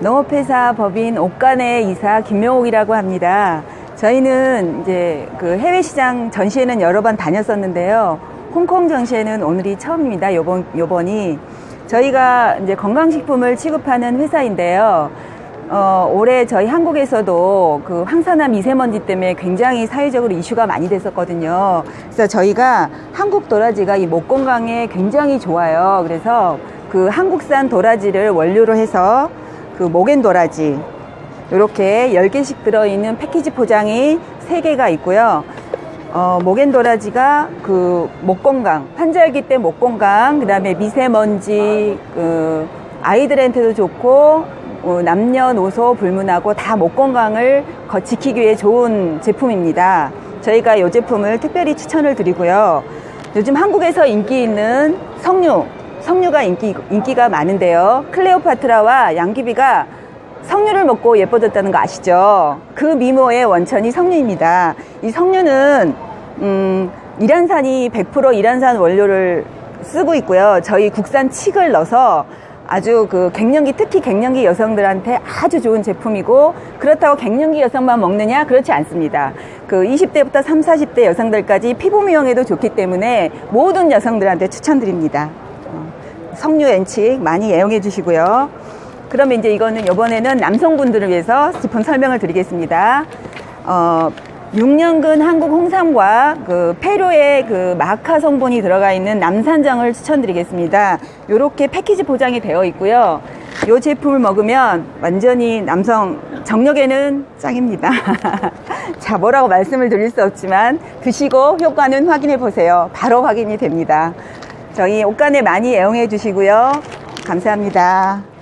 농업회사 법인 옥간의 이사 김명옥이라고 합니다. 저희는 이제 그 해외 시장 전시회는 여러 번 다녔었는데요. 홍콩 전시회는 오늘이 처음입니다. 요번 요번이 저희가 이제 건강식품을 취급하는 회사인데요. 어, 올해 저희 한국에서도 그 황산화 미세먼지 때문에 굉장히 사회적으로 이슈가 많이 됐었거든요. 그래서 저희가 한국 도라지가 이 목 건강에 굉장히 좋아요. 그래서 그 한국산 도라지를 원료로 해서 그 목엔 도라지 이렇게 10개씩 들어있는 패키지 포장이 3개가 있고요. 어, 목엔 도라지가 그 목 건강, 환절기 때 목 건강, 그 다음에 미세먼지, 그 아이들한테도 좋고, 어, 남녀노소 불문하고 다 목 건강을 거- 지키기 위해 좋은 제품입니다. 저희가 이 제품을 특별히 추천을 드리고요. 요즘 한국에서 인기 있는 석류, 석류가 인기, 인기가 많은데요. 클레오파트라와 양귀비가 석류를 먹고 예뻐졌다는 거 아시죠? 그 미모의 원천이 석류입니다. 이 석류는 음, 이란산이 100% 이란산 원료를 쓰고 있고요. 저희 국산 칡을 넣어서 아주 그 갱년기 특히 갱년기 여성들한테 아주 좋은 제품이고 그렇다고 갱년기 여성만 먹느냐 그렇지 않습니다. 그 20대부터 30, 40대 여성들까지 피부 미용에도 좋기 때문에 모든 여성들한테 추천드립니다. 어, 석류 앤칙 많이 애용해 주시고요. 그러면 이제 이거는 이번에는 남성분들을 위해서 제품 설명을 드리겠습니다. 어, 6년근 한국 홍삼과 그 페루의 그 마카 성분이 들어가 있는 남산정을 추천드리겠습니다. 이렇게 패키지 포장이 되어 있고요. 이 제품을 먹으면 완전히 남성 정력에는 짱입니다. 자, 뭐라고 말씀을 드릴 수 없지만 드시고 효과는 확인해 보세요. 바로 확인이 됩니다. 저희 옷간에 많이 애용해 주시고요. 감사합니다.